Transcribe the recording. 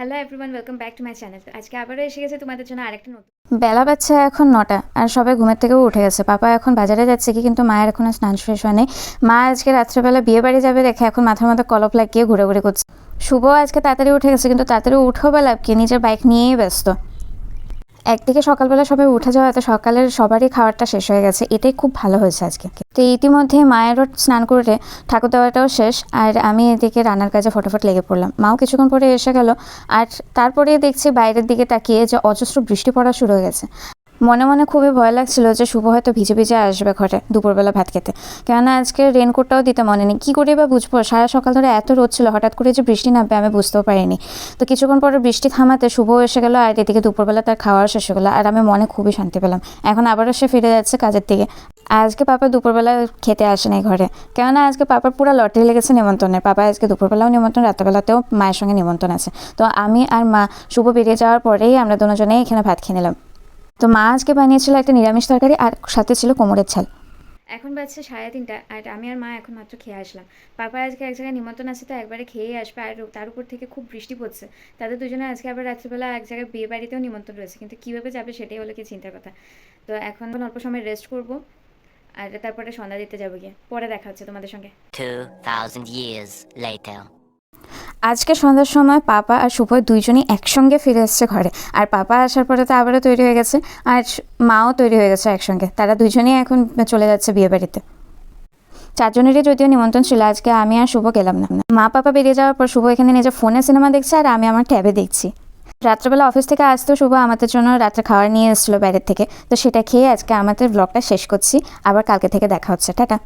Hello everyone welcome back to my channel আজকে আবারও এসে গেছে তোমাদের জন্য আরেকটা নতুন বেলা বাচ্চা এখন নটা, আর সবাই ঘুমের থেকেও উঠে গেছে। পাপা এখন বাজারে যাচ্ছে কি, কিন্তু মায়ের এখনও স্নান শেষ হয়নি। মা আজকে রাত্রেবেলা বিয়ে বাড়ি যাবে দেখে এখন মাথার মধ্যে কলপ লাগিয়ে ঘুরে ঘুরে করছে। শুভ আজকে তাড়াতাড়ি উঠে গেছে, কিন্তু তাড়াতাড়ি উঠেও বা লাভ কি, নিজের বাইক নিয়েই ব্যস্ত। একদিকে সকালবেলা সবাই উঠে যাওয়া, তো সকালের সবারই খাবারটা শেষ হয়ে গেছে। এটাই খুব ভালো হয়েছে আজকে। তো ইতিমধ্যে মায়েরও স্নান করে ঠাকুর দেওয়াটাও শেষ, আর আমি এদিকে রান্নার কাজে ফটোফট লেগে পড়লাম। মাও কিছুক্ষণ পরে এসে গেল, আর তারপরে দেখছি বাইরের দিকে তাকিয়ে যে অজস্র বৃষ্টি পড়া শুরু হয়ে গেছে। মনে মনে খুবই ভয় লাগছিল যে শুভ হয়তো ভিজে ভিজে আসবে ঘরে দুপুরবেলা ভাত খেতে। কেননা আজকে রেনকোটটাও দিতে মনে নেই। কী করে বা বুঝব? সারা সকাল ধরে এত রোদ ছিল, হঠাৎ করে যে বৃষ্টি নামবে আমি বুঝতেও পারিনি। তো কিছুক্ষণ পরে বৃষ্টি থামাতে শুভ এসে গেলো আর এদিকে দুপুরবেলা তার খাওয়ার শেষ হয়ে গেলো আর আমি মনে খুবই শান্তি পেলাম। এখন আবারও সে ফিরে যাচ্ছে কাজের দিকে। আজকে পাপা দুপুরবেলা খেতে আসে নাই ঘরে। কেননা আজকে পাপার পুরো লটারি লেগেছে নিমন্ত্রণের পাপা আজকে দুপুরবেলাও নিমন্ত্রণ, রাত্রেবেলাতেও মায়ের সঙ্গে নিমন্ত্রণ আছে। তো আমি আর মা শুভ বেরিয়ে যাওয়ার পরেই আমরা দুজনেই এখানে ভাত খেয়ে নিলাম। তো মা আজকে বানিয়েছিল একটা নিরামিষ তরকারি আর সাথে ছিল কোমরের ছাল। এখন বাজছে সাড়ে তিনটা আর আমি আর মা এখন মাত্র খেয়ে আসলাম। পাপা আজকে এক জায়গায় নিমন্ত্রণ আছে তো একবারে খেয়ে আসবে আর তার উপর থেকে খুব বৃষ্টি পড়ছে। তাদের দুজনে আজকে আবার রাত্রিবেলা এক জায়গায় বিয়ে বাড়িতেও নিমন্ত্রণ রয়েছে কিন্তু কীভাবে যাবে সেটাই হলো কি চিন্তার কথা। তো এখন অল্প সময় রেস্ট করব আর তারপরে সন্ধ্যা দিতে যাব গিয়ে পরে দেখা হচ্ছে তোমাদের সঙ্গে। 2,000 years later. আজকে সন্ধ্যার সময় পাপা আর শুভ দুইজনই একসঙ্গে ফিরে এসছে ঘরে। আর পাপা আসার পরে তো আবারও তৈরি হয়ে গেছে। আর মাও তৈরি হয়ে গেছে একসঙ্গে। তারা দুইজনেই এখন চলে যাচ্ছে বিয়ে বাড়িতে। চারজনেরই যদিও নিমন্ত্রণ ছিল, আজকে আমি আর শুভ গেলাম না। মা পাপা বেরিয়ে যাওয়ার পর শুভ এখানে নিজের ফোনে সিনেমা দেখছে আর আমি আমার ট্যাবে দেখছি। রাত্রেবেলা অফিস থেকে আসতেও শুভ আমাদের জন্য রাত্রে খাওয়ার নিয়ে এসেছিল বাইরের থেকে। তো সেটা খেয়ে আজকে আমাদের ব্লগটা শেষ করছি। আবার কালকে থেকে দেখা হচ্ছে। টাটা।